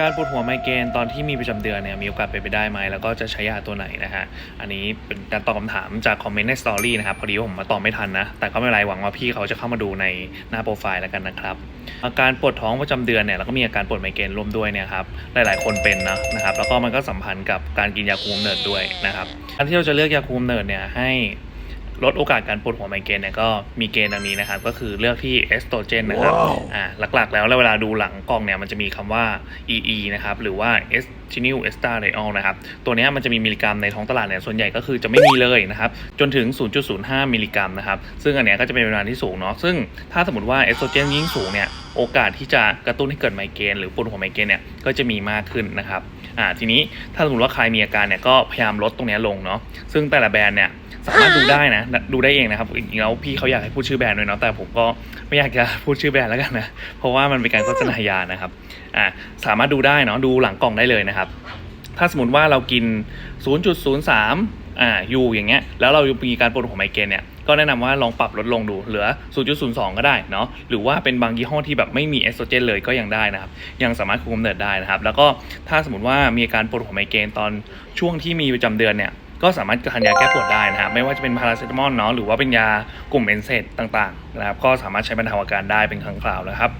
การปวดหัวไมเกรนตอนที่มีประจำเดือนเนี่ยมีโอกาสเป็นไปได้ไหมแล้วก็จะใช้ยาตัวไหนนะฮะอันนี้เป็นการตอบคำถามจากคอมเมนต์ในสตอรี่นะครับพอดีว่าผมมาตอบไม่ทันนะ แต่ก็ไม่เป็นไรหวังว่าพี่เขาจะเข้ามาดูในหน้าโปรไฟล์แล้วกันนะครับ อาการปวดท้องประจำเดือนเนี่ยแล้วก็มีอาการปวดไมเกรนร่วมด้วยเนี่ยครับหลาย ๆ คนเป็นนะนะครับแล้วก็มันก็สัมพันธ์กับการกินยาคุมเนิดด้วยนะครับการที่เราจะเลือกยาคุมเนิดเนี่ยให้ ลดโอกาสการปวดหัวไมเกรนเนี่ยก็มีเกณฑ์ดังนี้นะครับ ก็คือเลือกที่เอสโตรเจนนะครับว้าวอ่าหลักๆ แล้วเวลาดูหลังกล้องเนี่ยมันจะมีคำว่า EE นะครับ หรือว่า e s t i n i l e s t a r i o l นะครับ ตัวเนี้ยมันจะมีมิลลิกรัมในท้องตลาดเนี่ยส่วนใหญ่ก็คือจะไม่มีเลยนะครับ จนถึง 0.05 มิลลิกรัมนะครับ ซึ่งอันเนี้ยก็จะเป็นปริมาณที่สูงเนาะซึ่งถ้าสมมติว่าเอสโตรเจนยิ่งสูงเนี่ย โอกาสที่จะกระตุ้นให้เกิดไมเกรนหรือปวดหัวไมเกรนเนี่ยก็จะมีมากขึ้นนะครับอ่าทีนี้ถ้าสมมติว่าใครมีอาการเนี่ยก็พยายามลดตรงนี้ลงเนาะซึ่งแต่ละแบรนด์เนี่ยสามารถดูได้นะ ดูได้เองนะครับจริงๆแล้วพี่เขาอยากให้พูดชื่อแบรนด์ด้วยเนาะแต่ผมก็ไม่อยากจะพูดชื่อแบรนด์แล้วกันนะ เพราะว่ามันเป็นการโฆษณายานะครับอ่าสามารถดูได้เนาะดูหลังกล่องได้เลยนะครับ ถ้าสมมติว่าเรากิน 0.03 อ่าอยู่อย่างเงี้ย แล้วเรามีการปวดหัวไมเกรนเนี่ย ก็แนะนำว่าลองปรับลดลงดู เหลือ 0.02 ก็ได้เนาะ หรือว่าเป็นบางยี่ห้อที่แบบไม่มีเอสโตรเจนเลยก็ยังได้นะครับ ยังสามารถคุมกำเนิดได้นะครับ แล้วก็ถ้าสมมติว่ามีการปวดหัวไมเกรนตอนช่วงที่มีประจำเดือนเนี่ย ก็สามารถทานยาแก้ปวดได้นะครับ ไม่ว่าจะเป็นพาราเซตามอลเนาะ หรือว่าเป็นยากลุ่มเอนเซตต่างๆนะครับ ก็สามารถใช้บรรเทาอาการได้เป็นครั้งคราวนะครับ